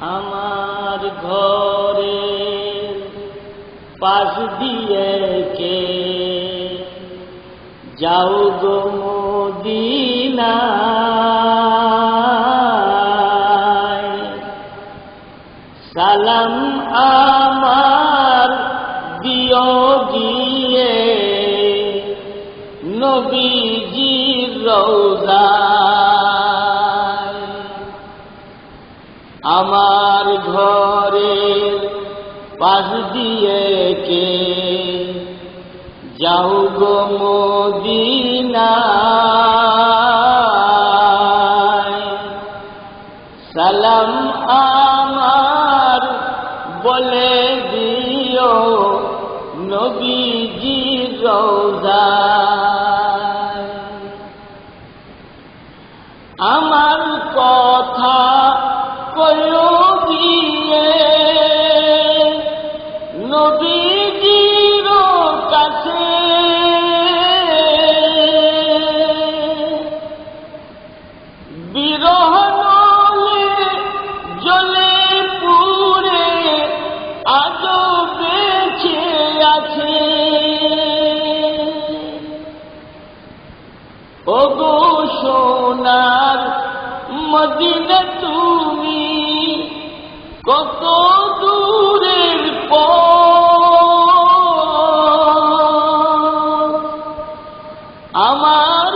আমার ঘরে পাশ দিয়ে কে যাও গো মদিনায়। সালাম আমার দিও গিয়ে নবীজির রোজায় আমার ঘরে পাশ দিয়ে কে যাও গো মদিনায়। সালাম আমার বলে দিও নবীজি রোজায়। আমার কথা কয়ো গিয়ে কত দূরের আমার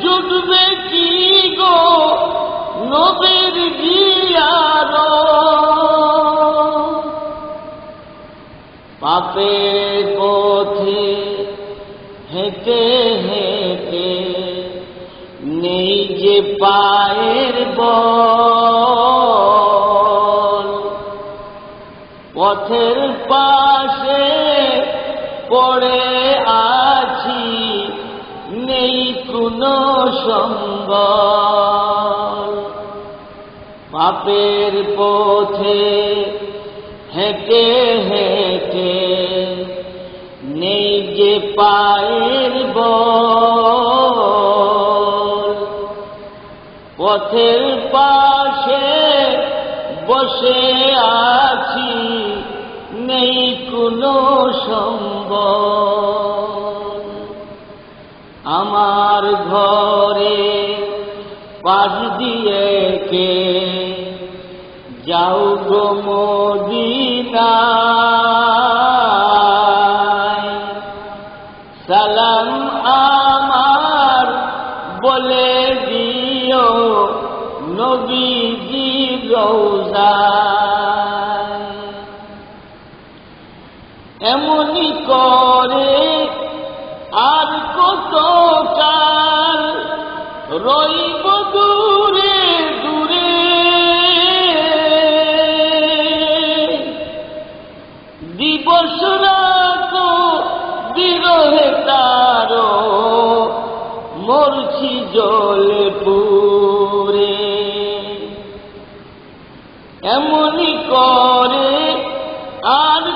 জুটবে কি গো পথে হেঁটে হেঁটে যে পায়ের বল পথের পাশে পড়ে আছি, নেই কোনো সঙ্গল পাপের পথে হেঁটে হেঁটে নেই যে পায়ের বল। পথের পাশে বসে নেই কোনো সম্ভব আমার ঘরে পাশ দিয়ে কে যাও গো মদিনায় এমনি করে। আর কত কাল রইব দূরে দূরে। দিবস রাত বিরহে তারো, মরছি জলে পুরে। এমনি করে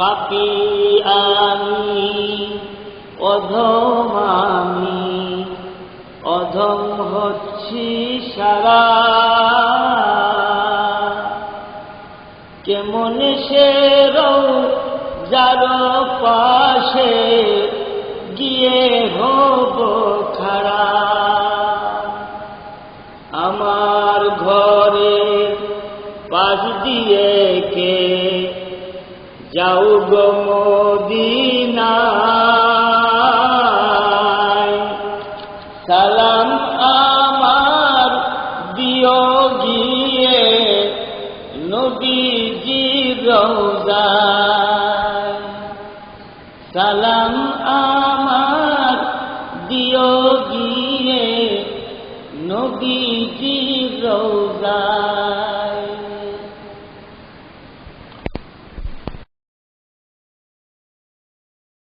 পাপি আমি অধম আমি অধম হচ্ছি সারা। কেমন সে যার পাশে গিয়ে হব যাও গো মদিনায়। সালাম আমার দিও গিয়ে নবীজি রোজায়। সালাম আমার দিও গিয়ে নবীজি রোজা